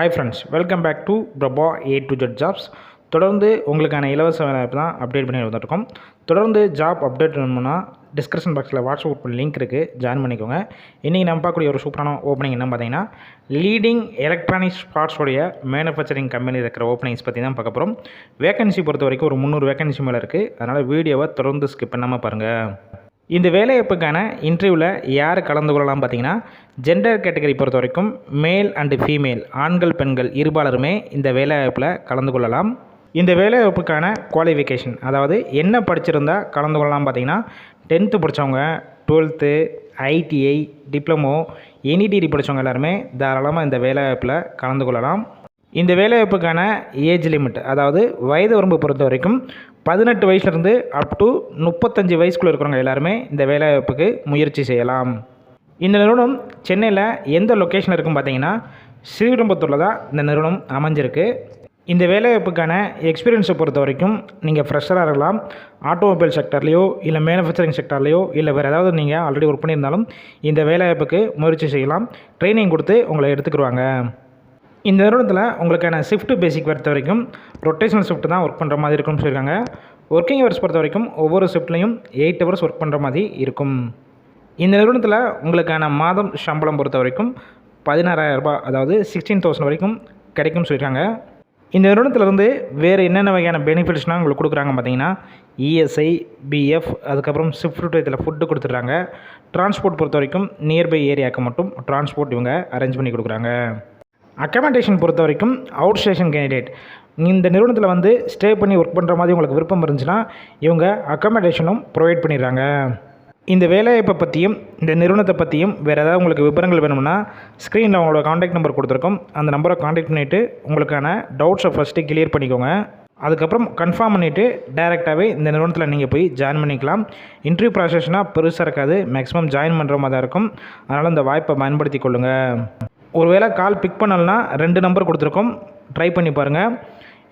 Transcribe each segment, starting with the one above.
Hi friends welcome back to Prabha A to Z jobs தொடர்ந்து உங்களுக்கான இலவச வேலைவாய்ப்பு தான் அப்டேட் பண்ணி வந்துருக்கோம் தொடர்ந்து ஜாப் அப்டேட் வேணும்னா டிஸ்கிரிப்ஷன் பாக்ஸில் வாட்ஸ்அப் குரூப் லிங்க் இருக்குது ஜாயின் பண்ணிக்கோங்க. இன்றைக்கி நம்ம பார்க்கக்கூடிய ஒரு சூப்பரான ஓப்பனிங் என்ன பார்த்தீங்கன்னா லீடிங் எலக்ட்ரானிக்ஸ் பார்ட்ஸோடைய மேனுஃபேக்சரிங் கம்பெனி இருக்கிற ஓப்பனிங்ஸ் பற்றி தான் பார்க்க போகிறோம் வேகன்சி பொறுத்த வரைக்கும் ஒரு முந்நூறு வேகன்சி மேலே இருக்குது அதனால் வீடியோவை தொடர்ந்து ஸ்கிப் பண்ணாமல் பாருங்கள் இந்த வேலைவாய்ப்புக்கான இன்டர்வியூவில் யார் கலந்து கொள்ளலாம் பார்த்தீங்கன்னா ஜெண்டர் கேட்டகரி பொறுத்த வரைக்கும் மேல் அண்டு ஃபீமேல் ஆண்கள் பெண்கள் இருபாலருமே இந்த வேலைவாய்ப்பில் கலந்து கொள்ளலாம். இந்த வேலைவாய்ப்புக்கான குவாலிஃபிகேஷன் அதாவது என்ன படிச்சிருந்தா கலந்து கொள்ளலாம் பார்த்தீங்கன்னா டென்த்து படித்தவங்க twelfth ITI diploma any degree படித்தவங்க எல்லாருமே தாராளமாக இந்த வேலைவாய்ப்பில் கலந்து கொள்ளலாம். இந்த வேலைவாய்ப்புக்கான ஏஜ் லிமிட் அதாவது வயது வரம்பு பொறுத்த வரைக்கும் பதினெட்டு வயசுலேருந்து அப் டு முப்பத்தஞ்சு வயசுக்குள்ளே இருக்கிறவங்க எல்லாருமே இந்த வேலைவாய்ப்புக்கு முயற்சி செய்யலாம். இந்த நிறுவனம் சென்னையில் எந்த லொக்கேஷனில் இருக்கும் பார்த்தீங்கன்னா ஸ்ரீவிடம்பத்தூரில் தான் இந்த நிறுவனம் அமைஞ்சிருக்கு. இந்த வேலைவாய்ப்புக்கான எக்ஸ்பீரியன்ஸை பொறுத்த வரைக்கும் நீங்கள் ஃப்ரெஷராக இருக்கலாம். ஆட்டோமொபைல் செக்டர்லேயோ இல்லை மேனுஃபேக்சரிங் செக்டர்லேயோ இல்லை வேறு ஏதாவது நீங்கள் ஆல்ரெடி ஒர்க் பண்ணியிருந்தாலும் இந்த வேலைவாய்ப்புக்கு முயற்சி செய்யலாம். ட்ரைனிங் கொடுத்து உங்களை எடுத்துக்கிடுவாங்க இந்த நிறுவனத்தில் உங்களுக்கான ஷிஃப்ட் பேசிக் பொறுத்த வரைக்கும் ரொட்டேஷனல் ஷிஃப்ட் தான் ஒர்க் பண்ணுற மாதிரி இருக்கும்னு சொல்லியிருக்காங்க. ஒர்க்கிங் ஹவர்ஸ் பொறுத்த வரைக்கும் ஒவ்வொரு ஷிஃப்ட்லையும் எயிட் ஹவர்ஸ் ஒர்க் பண்ணுற மாதிரி இருக்கும். இந்த நிறுவனத்தில் உங்களுக்கான மாதம் சம்பளம் பொறுத்த வரைக்கும் பதினாறாயிரரூபா ரூபாய் அதாவது சிக்ஸ்டீன் தௌசண்ட் வரைக்கும் கிடைக்கும்னு சொல்லியிருக்காங்க. இந்த நிறுவனத்திலேருந்து வேறு என்னென்ன வகையான பெனிஃபிட்ஸ்லாம் உங்களுக்கு கொடுக்குறாங்க பார்த்தீங்கன்னா இஎஸ்ஐ பிஎஃப் அதுக்கப்புறம் ஷிஃப்ட் இதில் ஃபுட்டு கொடுத்துட்றாங்க. டிரான்ஸ்போர்ட் பொறுத்த வரைக்கும் நியர்பை ஏரியாவுக்கு மட்டும் டிரான்ஸ்போர்ட் இவங்க அரேஞ்ச் பண்ணி கொடுக்குறாங்க. அக்கமெண்டேஷன் பொறுத்த வரைக்கும் அவுட் ஸ்டேஷன் கேண்டிடேட் இந்த நிறுவனத்தில் வந்து ஸ்டே பண்ணி ஒர்க் பண்ணுற மாதிரி உங்களுக்கு விருப்பம் இருந்துச்சுன்னா இவங்க அக்கமெண்டேஷனும் ப்ரொவைட் பண்ணிடுறாங்க. இந்த வேலைவாய்ப்பை பற்றியும் இந்த நிறுவனத்தை பற்றியும் வேறு ஏதாவது உங்களுக்கு விவரங்கள் வேணும்னா ஸ்க்ரீனில் உங்களோட காண்டாக்ட் நம்பர் கொடுத்துருக்கோம். அந்த நம்பரை காண்டாக்ட் பண்ணிவிட்டு உங்களுக்கான டவுட்ஸை ஃபஸ்ட்டு கிளியர் பண்ணிக்கோங்க. அதுக்கப்புறம் கன்ஃபார்ம் பண்ணிவிட்டு டேரெக்டாகவே இந்த நிறுவனத்தில் நீங்கள் போய் ஜாயின் பண்ணிக்கலாம். இன்டர்வியூ ப்ராசஸ்னால் பெருசாக இருக்காது. மேக்ஸிமம் ஜாயின் பண்ணுற மாதிரி தான் இருக்கும். அதனால் இந்த வாய்ப்பை பயன்படுத்தி கொள்ளுங்கள் ஒருவேளை கால் பிக் பண்ணலனா ரெண்டு நம்பர் கொடுத்துருக்கோம். ட்ரை பண்ணி பாருங்கள்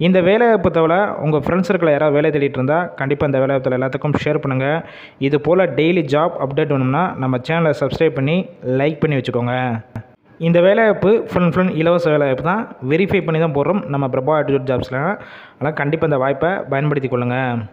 இந்த வேலைவாய்ப்பு தவிர உங்கள் ஃப்ரெண்ட்ஸ் சர்க்கிளில் யாராவது வேலை தேடிட்டு இருந்தால் கண்டிப்பாக இந்த வேலைவாய்ப்பில் எல்லாத்துக்கும் ஷேர் பண்ணுங்கள் இது போல் டெய்லி ஜாப் அப்டேட் வேணும்னா நம்ம சேனலை சப்ஸ்கிரைப் பண்ணி லைக் பண்ணி வச்சுக்கோங்க. இந்த வேலைவாய்ப்பு ஃபுல் அண்ட் ஃபுல் இலவச வேலைவாய்ப்பு தான். வெரிஃபை பண்ணி தான் போடுறோம். நம்ம பிரபா ஆட்டிடியூட் ஜாப்ஸில் அதனால் கண்டிப்பாக இந்த வாய்ப்பை பயன்படுத்தி கொள்ளுங்கள்